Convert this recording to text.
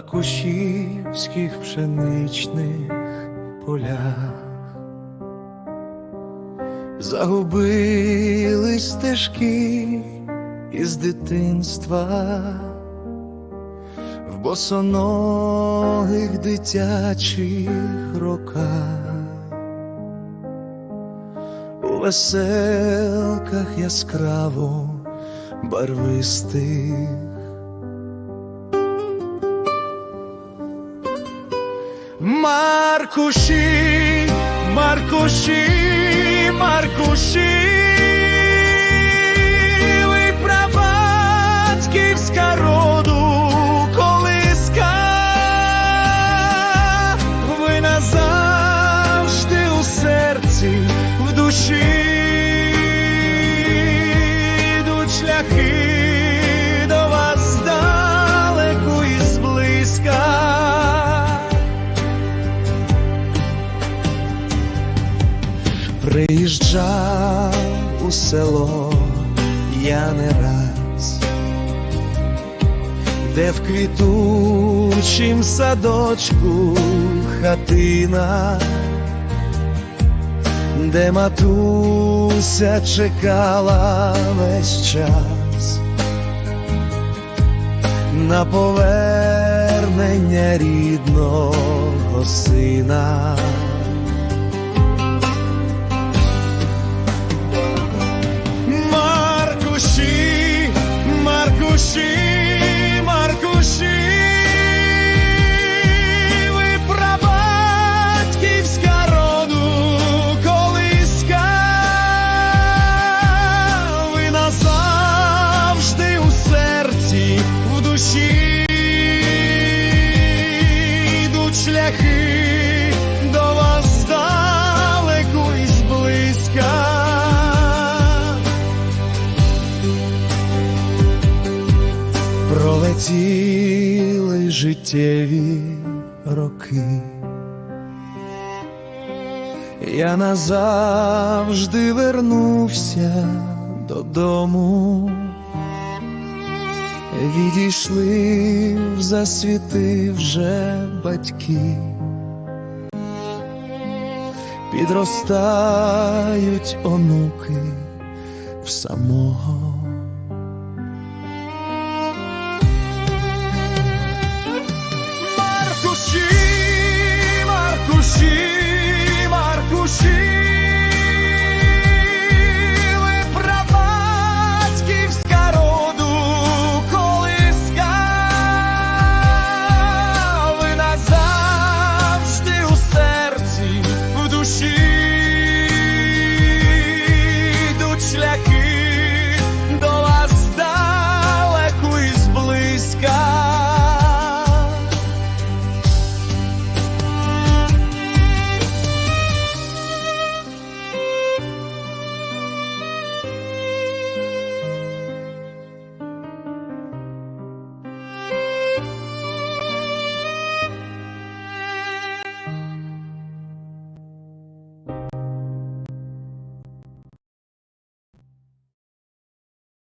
аркушівських пшеничних полях. Загубились стежки із дитинства в босоногих дитячих роках, у веселках яскраво барвистих. Marcuși, Marcuși, Marcuși Приїжджав у село я не раз, де в квітучім садочку хатина, де матуся чекала весь час на повернення рідного сина. Пролетіли життєві роки. Я назавжди вернувся додому. Відійшли в засвіти вже батьки, підростають онуки в самого